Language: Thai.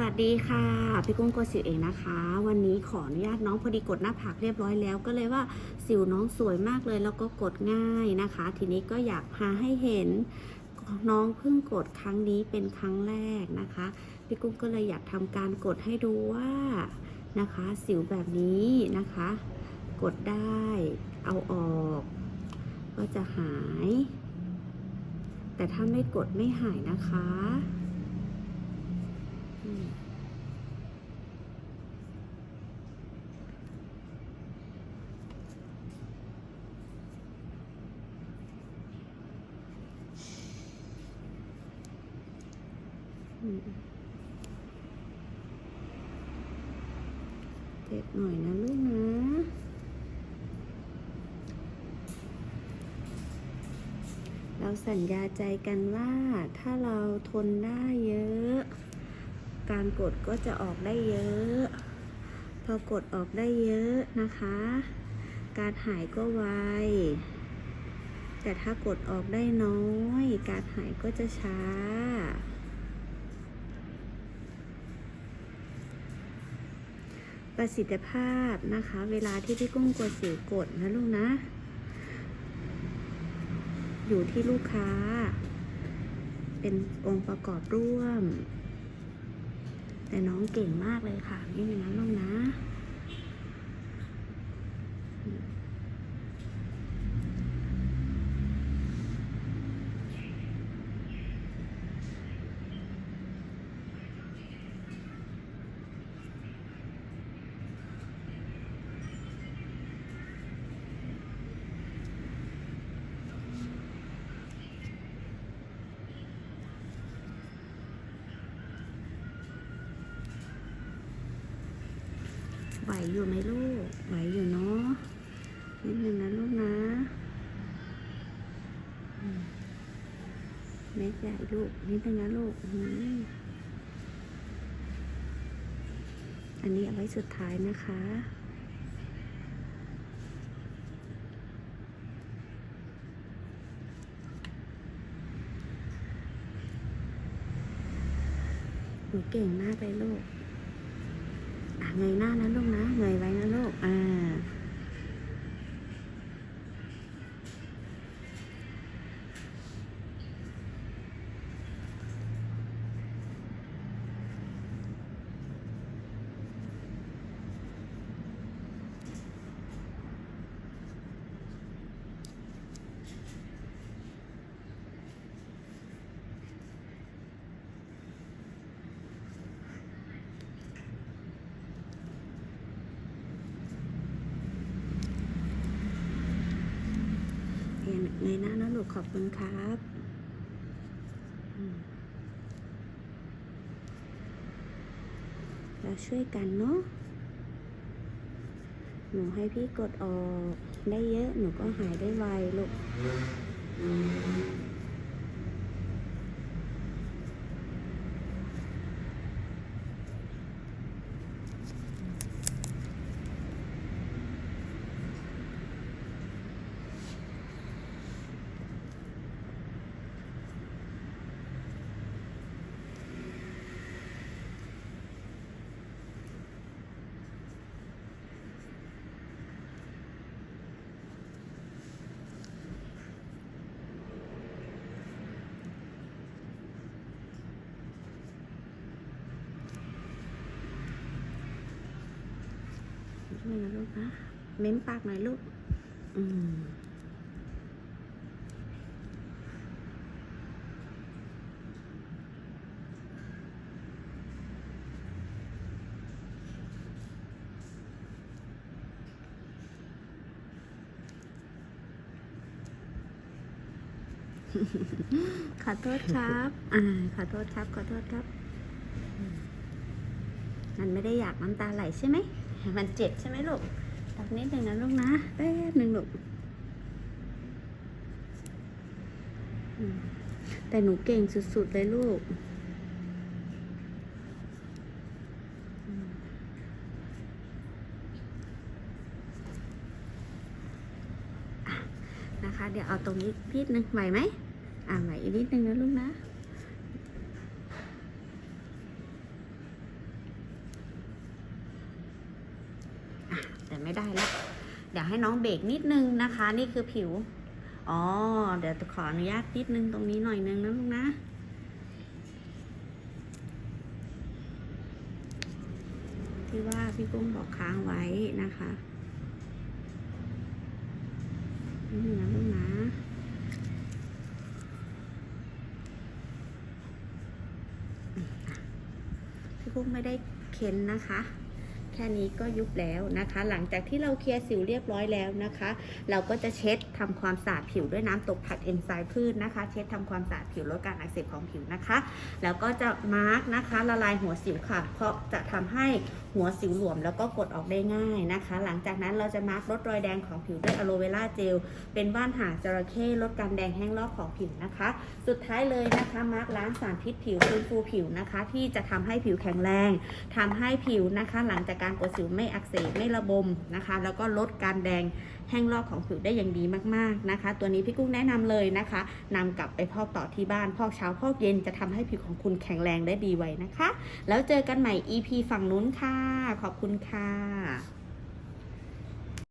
วัสดีค่ะพี่กุ้งโกสิวเองนะคะ วันนี้ขออนุญาตน้องพอดีกดหน้าผากเรียบร้อยแล้วก็เลยว่าสิวน้องสวยมากเลยแล้วก็กดง่ายนะคะ ทีนี้ก็อยากพาให้เห็นน้องเพิ่งกดครั้งนี้เป็นครั้งแรกนะคะพี่กุ้งก็เลยอยากทำการกดให้ดูว่านะคะ สิวแบบนี้นะคะ กดได้เอาออก ก็จะหาย แต่ถ้าไม่กดไม่หายนะคะ เจ็บหน่อยนะลูกนะเราสัญญาใจกันว่าถ้าเราทนได้เยอะ การกดก็จะออกได้เยอะ พอกดออกได้เยอะนะคะ การหายก็ไว แต่ถ้ากดออกได้น้อย การหายก็จะช้า ประสิทธิภาพนะคะ เวลาที่พี่กุ้งกดสิวกดนะลูกนะ อยู่ที่ลูกค้า เป็นองค์ประกอบร่วม แต่น้องเก่งมากเลยค่ะนี่นะลูกนะ ไหวอยู่ไหมลูก ไหวอยู่เนาะ นิดนึงนะลูกนะอืมเม็ดใหญ่ลูก นิดนึงนะลูก อันนี้เอาไว้สุดท้ายนะคะหนูเก่งมากเลยลูก เงยหน้านะลูกนะ เงยไว้นะลูก อ่า เงยเงยหน้านะลูกขอบคุณครับเราช่วยกันเนาะหนูให้พี่กดออกได้เยอะ หนูก็หายได้ไวลูก ช่วยนะลูกนะเม้มปากหน่อยลูก อืมขอโทษครับ อ่า ขอโทษครับ ขอโทษครับอืมมันไม่ได้อยากน้ำตาไหลใช่ไหม มันเจ็บใช่ไหมลูกตักนิดหนึ่งนะลูกนะแป๊บหนึ่งลูกแต่หนูเก่งสุดๆเลยลูกนะคะ เดี๋ยวเอาตรงนี้นิดนึงไหวไหมอ่าไหวอีกนิดนึงนะลูกนะ ไม่ได้แล้ว เดี๋ยวให้น้องเบรกนิดนึงนะคะ นี่คือผิว อ๋อ เดี๋ยวขออนุญาตนิดนึงตรงนี้หน่อยนึงนะลูกนะ ที่ว่าพี่กุ้งบอกค้างไว้นะคะนี่นะลูกนะอืมอะพี่กุ้งไม่ได้เค้นนะคะ แค่นี้ก็ยุบแล้วนะคะ หลังจากที่เราเคลียร์สิวเรียบร้อยแล้วนะคะ เราก็จะเช็ดทำความสะอาดผิวด้วยน้ำตกผัดเอนไซม์พืชนะคะ เช็ดทำความสะอาดผิวลดการอักเสบของผิวนะคะ แล้วก็จะมาร์กนะคะละลายหัวสิวค่ะ เพราะจะทำให้หัวสิวหลวมแล้วก็กดออกได้ง่ายนะคะ หลังจากนั้นเราจะมาร์กลดรอยแดงของผิวด้วยอะโลเวราเจลเป็นว่านหางจระเข้ลดการแดงแห้งลอกของผิวนะคะ สุดท้ายเลยนะคะมาร์กล้างสารพิษผิวฟื้นฟูผิวนะคะ ที่จะทำให้ผิวแข็งแรงทำให้ผิวนะคะ หลังจากการกดสิวไม่อักเสบไม่ระบมนะคะ แล้วก็ลดการแดงแห้งลอกของผิวได้อย่างดีมากๆนะคะ ตัวนี้พี่กุ้งแนะนำเลยนะคะนำกลับไปพอกต่อที่บ้านพอกเช้าพอกเย็นจะทำให้ผิวของคุณแข็งแรงได้ดีไว้นะคะ แล้วเจอกันใหม่ EP ฝั่งนู้นค่ะ ขอบคุณค่ะ